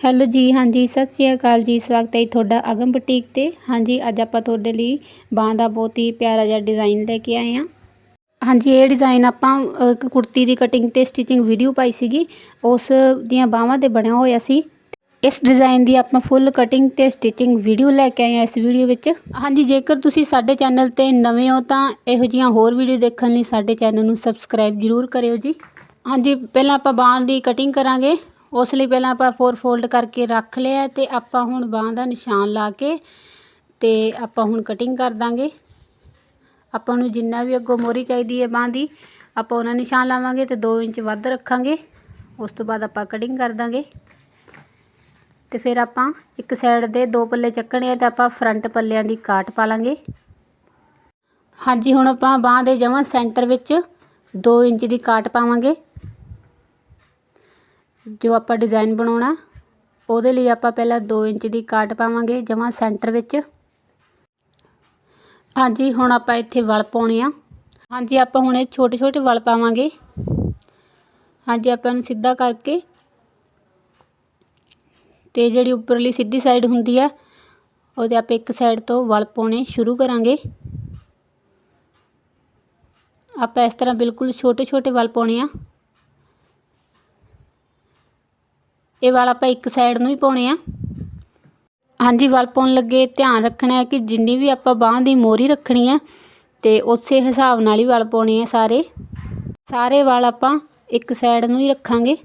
Hello ਜੀ, ਹਾਂਜੀ, ਸਤਿ ਸ਼੍ਰੀ ਅਕਾਲ ਜੀ, ਸਵਾਗਤ ਹੈ ਜੀ ਤੁਹਾਡਾ ਅਗਮ ਬੁਟੀਕ ਤੇ। ਹਾਂਜੀ, ਅੱਜ ਆਪਾਂ ਤੁਹਾਡੇ ਲਈ ਬਾਂਹ ਦਾ ਬਹੁਤ ਹੀ ਪਿਆਰਾ ਜਿਹਾ ਡਿਜ਼ਾਈਨ ਲੈ ਕੇ ਆਏ ਹਾਂ। ਹਾਂਜੀ, ਇਹ ਡਿਜ਼ਾਈਨ ਆਪਾਂ ਇੱਕ ਕੁੜਤੀ ਦੀ ਕਟਿੰਗ ਤੇ ਸਟਿਚਿੰਗ ਵੀਡੀਓ ਪਾਈ ਸੀਗੀ। ਉਸ ਦੀਆਂ ਬਾਹਾਂ ਤੇ ਬਣਿਆ ਹੋਇਆ ਸੀ। ਇਸ ਡਿਜ਼ਾਈਨ ਦੀ ਆਪਾਂ ਫੁੱਲ ਕਟਿੰਗ ਤੇ ਸਟਿਚਿੰਗ ਵੀਡੀਓ ਲੈ ਕੇ ਆਏ ਹਾਂ ਇਸ ਵੀਡੀਓ ਵਿੱਚ। ਹਾਂਜੀ, ਜੇਕਰ ਤੁਸੀਂ ਸਾਡੇ ਚੈਨਲ ਤੇ ਨਵੇਂ ਹੋ ਤਾਂ ਇਹੋ ਜਿਹੀਆਂ ਹੋਰ ਵੀਡੀਓ ਦੇਖਣ ਲਈ ਸਾਡੇ ਚੈਨਲ ਨੂੰ ਸਬਸਕ੍ਰਾਈਬ ਜ਼ਰੂਰ ਕਰਿਓ ਜੀ। ਹਾਂਜੀ, ਪਹਿਲਾਂ ਆਪਾਂ ਬਾਂਹ ਦੀ ਕਟਿੰਗ ਕਰਾਂਗੇ। ਉਸ ਲਈ ਪਹਿਲਾਂ ਆਪਾਂ ਫੋਰ ਫੋਲਡ ਕਰਕੇ ਰੱਖ ਲਿਆ ਤੇ ਆਪਾਂ ਹੁਣ ਬਾਂਹ ਦਾ ਨਿਸ਼ਾਨ ਲਾ ਕੇ ਤੇ ਆਪਾਂ ਹੁਣ ਕਟਿੰਗ ਕਰ ਦਾਂਗੇ। ਆਪਾਂ ਨੂੰ ਜਿੰਨਾ ਵੀ ਅੱਗੋਂ ਮੋਰੀ ਚਾਹੀਦੀ ਹੈ ਬਾਂਹ ਦੀ, ਆਪਾਂ ਉਹਨਾਂ ਨਿਸ਼ਾਨ ਲਾਵਾਂਗੇ ਤੇ 2 ਇੰਚ ਵੱਧ ਰੱਖਾਂਗੇ। ਉਸ ਤੋਂ ਬਾਅਦ ਆਪਾਂ ਕਟਿੰਗ ਕਰ ਦਾਂਗੇ। ਤੇ ਫਿਰ ਆਪਾਂ ਇੱਕ ਸਾਈਡ ਦੇ ਦੋ ਪੱਲੇ ਚੱਕਣੇ ਆ ਤੇ ਆਪਾਂ ਫਰੰਟ ਪੱਲਿਆਂ ਦੀ ਕਾਟ ਪਾ ਲਾਂਗੇ। ਹਾਂਜੀ, ਹੁਣ ਆਪਾਂ ਬਾਂਹ ਦੇ ਜਮਾਂ ਸੈਂਟਰ ਵਿੱਚ 2 ਇੰਚ ਦੀ ਕਾਟ ਪਾਵਾਂਗੇ। ਜੋ ਆਪਾਂ ਡਿਜ਼ਾਈਨ ਬਣਾਉਣਾ, ਉਹਦੇ ਲਈ ਆਪਾਂ ਪਹਿਲਾਂ 2 ਇੰਚ ਦੀ ਕਾਟ ਪਾਵਾਂਗੇ ਜਮਾਂ ਸੈਂਟਰ ਵਿੱਚ। ਹਾਂਜੀ, ਹੁਣ ਆਪਾਂ ਇੱਥੇ ਵਲ ਪਾਉਣੇ ਆ। ਹਾਂਜੀ, ਆਪਾਂ ਹੁਣ ਇਹ ਛੋਟੇ ਛੋਟੇ ਵਲ ਪਾਵਾਂਗੇ। ਹਾਂਜੀ, ਆਪਾਂ ਨੂੰ ਸਿੱਧਾ ਕਰਕੇ ਤੇ ਜਿਹੜੀ ਉੱਪਰਲੀ ਸਿੱਧੀ ਸਾਈਡ ਹੁੰਦੀ ਆ, ਉਹਦੇ ਆਪਾਂ ਇੱਕ ਸਾਈਡ ਤੋਂ ਵਲ ਪਾਉਣੇ ਸ਼ੁਰੂ ਕਰਾਂਗੇ। ਆਪਾਂ ਇਸ ਤਰ੍ਹਾਂ ਬਿਲਕੁਲ ਛੋਟੇ ਛੋਟੇ ਵਲ ਪਾਉਣੇ ਆ। ਇਹ ਵਾਲ ਆਪਾਂ ਇੱਕ ਸਾਈਡ ਨੂੰ ਹੀ ਪਾਉਣੇ ਆ। ਹਾਂਜੀ, ਵਲ ਪਾਉਣ ਲੱਗੇ, ਧਿਆਨ ਰੱਖਣਾ ਹੈ ਕਿ ਜਿੰਨੀ ਵੀ ਆਪਾਂ ਬਾਂਹ ਦੀ ਮੋਰੀ ਰੱਖਣੀ ਹੈ ਤੇ ਉਸੇ ਹਿਸਾਬ ਨਾਲ ਹੀ ਵਲ ਪਾਉਣੇ ਆ ਸਾਰੇ। ਸਾਰੇ ਵਾਲ ਆਪਾਂ ਇੱਕ ਸਾਈਡ ਨੂੰ ਹੀ ਰੱਖਾਂਗੇ।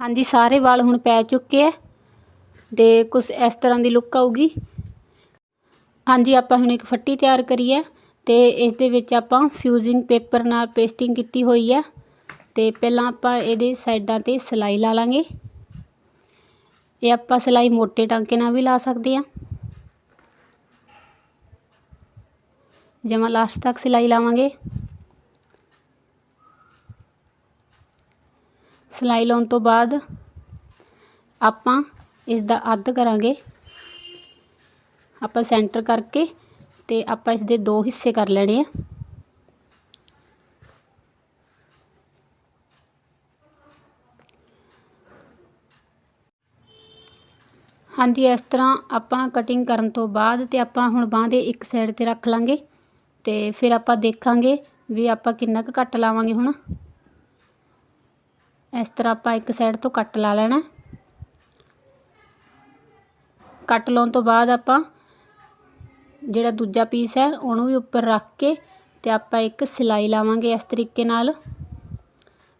ਹਾਂਜੀ, ਸਾਰੇ ਵਾਲ ਹੁਣ ਪੈ ਚੁੱਕੇ ਆ ਤੇ ਕੁਝ ਇਸ ਤਰ੍ਹਾਂ ਦੀ ਲੁੱਕ ਆਊਗੀ। ਹਾਂਜੀ, ਆਪਾਂ ਹੁਣ ਇੱਕ ਫੱਟੀ ਤਿਆਰ ਕਰੀ ਹੈ ਤੇ ਇਸ ਦੇ ਵਿੱਚ ਆਪਾਂ ਫਿਊਜ਼ਿੰਗ ਪੇਪਰ ਨਾਲ ਪੇਸਟਿੰਗ ਕੀਤੀ ਹੋਈ ਹੈ ਤੇ ਪਹਿਲਾਂ ਆਪਾਂ ਇਹਦੇ ਸਾਈਡਾਂ ਤੇ ਸਿਲਾਈ ਲਾ ਲਾਂਗੇ। ਇਹ ਆਪਾਂ ਸਿਲਾਈ ਮੋٹے ਟਾਂਕੇ ਨਾਲ ਵੀ ਲਾ ਸਕਦੇ ਆ। ਜਮਾ ਲਾਸਟ ਤੱਕ ਸਿਲਾਈ ਲਾਵਾਂਗੇ। ਸਿਲਾਈ ਲਾਉਣ ਤੋਂ ਬਾਅਦ ਆਪਾਂ ਇਸ ਦਾ ਅੱਧ ਕਰਾਂਗੇ। ਆਪਾਂ ਸੈਂਟਰ ਕਰਕੇ ਤੇ ਆਪਾਂ ਇਸ ਦੇ ਦੋ ਹਿੱਸੇ ਕਰ ਲੈਣੇ ਆ। ਹਾਂਜੀ, ਇਸ ਤਰ੍ਹਾਂ ਆਪਾਂ ਕਟਿੰਗ ਕਰਨ ਤੋਂ ਬਾਅਦ ਤੇ ਆਪਾਂ ਹੁਣ ਬਾਂਹ ਦੇ ਇੱਕ ਸਾਈਡ ਤੇ ਰੱਖ ਲਾਂਗੇ ਤੇ ਫਿਰ ਆਪਾਂ ਦੇਖਾਂਗੇ ਵੀ ਆਪਾਂ ਕਿੰਨਾ ਕੁ ਕੱਟ ਲਾਵਾਂਗੇ ਹੁਣ। ਇਸ ਤਰ੍ਹਾਂ ਆਪਾਂ ਇੱਕ ਸਾਈਡ ਤੋਂ ਕੱਟ ਲਾ ਲੈਣਾ। ਕੱਟ ਲਾਉਣ ਤੋਂ ਬਾਅਦ ਆਪਾਂ ਜਿਹੜਾ ਦੂਜਾ ਪੀਸ ਹੈ, ਉਹਨੂੰ ਵੀ ਉੱਪਰ ਰੱਖ ਕੇ ਤੇ ਆਪਾਂ ਇੱਕ ਸਿਲਾਈ ਲਾਵਾਂਗੇ ਇਸ ਤਰੀਕੇ ਨਾਲ।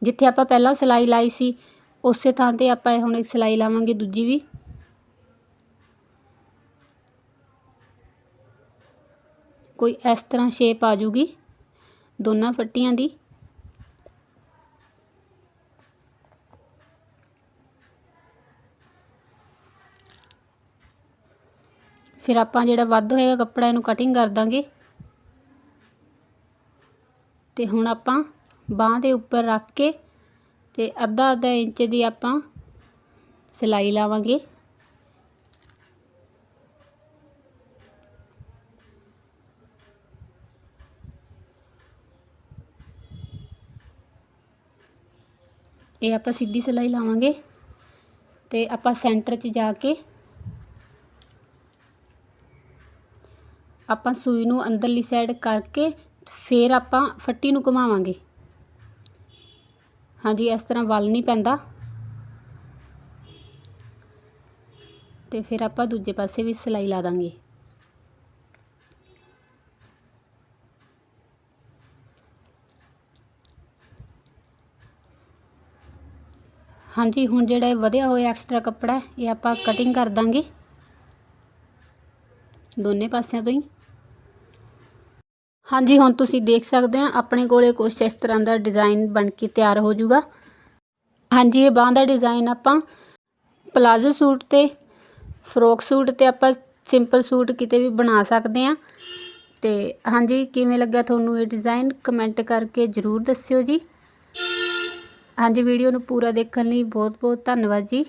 ਜਿੱਥੇ ਆਪਾਂ ਪਹਿਲਾਂ ਸਿਲਾਈ ਲਾਈ ਸੀ, ਉਸੇ ਥਾਂ ਤੇ ਆਪਾਂ ਹੁਣ ਇੱਕ ਸਿਲਾਈ ਲਾਵਾਂਗੇ ਦੂਜੀ ਵੀ। ਕੋਈ ਇਸ ਤਰ੍ਹਾਂ ਸ਼ੇਪ ਆ ਜੂਗੀ ਦੋਨਾਂ ਪੱਟੀਆਂ ਦੀ। ਫਿਰ ਆਪਾਂ ਜਿਹੜਾ ਵੱਧ ਹੋਏਗਾ ਕੱਪੜਾ ਇਹਨੂੰ ਕਟਿੰਗ ਕਰ ਦਾਂਗੇ। ਤੇ ਹੁਣ ਆਪਾਂ ਬਾਹ ਦੇ ਉੱਪਰ ਰੱਖ ਕੇ ਤੇ ਅੱਧਾ ਅੱਧਾ ਇੰਚ ਦੀ ਆਪਾਂ ਸਿਲਾਈ ਲਾਵਾਂਗੇ। ਇਹ ਆਪਾਂ ਸਿੱਧੀ ਸਿਲਾਈ ਲਾਵਾਂਗੇ ਤੇ ਆਪਾਂ ਸੈਂਟਰ 'ਚ ਜਾ ਕੇ ਆਪਾਂ ਸੂਈ ਨੂੰ ਅੰਦਰਲੀ ਸਾਈਡ ਕਰਕੇ ਫਿਰ ਆਪਾਂ ਫੱਟੀ ਨੂੰ ਘੁਮਾਵਾਂਗੇ। ਹਾਂਜੀ, ਇਸ ਤਰ੍ਹਾਂ ਵੱਲ ਨਹੀਂ ਪੈਂਦਾ। ਤੇ ਫਿਰ ਆਪਾਂ ਦੂਜੇ ਪਾਸੇ ਵੀ ਸਿਲਾਈ ਲਾ ਦਾਂਗੇ। ਹਾਂਜੀ, ਹੁਣ ਜਿਹੜਾ ਇਹ ਵਧਿਆ ਹੋਇਆ ਐਕਸਟਰਾ ਕੱਪੜਾ ਇਹ ਆਪਾਂ ਕਟਿੰਗ ਕਰ ਦਾਂਗੇ। ਦੋਨੇ ਪਾਸਿਆਂ ਤੋਂ ਹੀ। ਹਾਂਜੀ, ਹੁਣ ਤੁਸੀਂ ਦੇਖ ਸਕਦੇ ਹੋ, ਆਪਣੇ ਕੋਲੇ ਕੁਛ ਇਸ ਤਰ੍ਹਾਂ ਦਾ ਡਿਜ਼ਾਈਨ ਬਣ ਕੇ ਤਿਆਰ ਹੋ ਜਾਊਗਾ ਹਾਂਜੀ, ਇਹ ਬਾਂਹ ਦਾ ਡਿਜ਼ਾਈਨ ਆਪਾਂ ਪਲਾਜ਼ੋ ਸੂਟ ਤੇ, ਫਰੋਕ ਸੂਟ ਤੇ ਆਪਾਂ ਸਿੰਪਲ ਸੂਟ ਕਿਤੇ ਵੀ ਬਣਾ ਸਕਦੇ ਆ ਤੇ ਹਾਂਜੀ, ਕਿਵੇਂ ਲੱਗਾ ਤੁਹਾਨੂੰ ਇਹ ਡਿਜ਼ਾਈਨ? ਕਮੈਂਟ ਕਰਕੇ ਜ਼ਰੂਰ ਦੱਸਿਓ ਜੀ। ਹਾਂਜੀ, ਵੀਡੀਓ ਨੂੰ ਪੂਰਾ ਦੇਖਣ ਲਈ ਬਹੁਤ ਬਹੁਤ ਧੰਨਵਾਦ ਜੀ।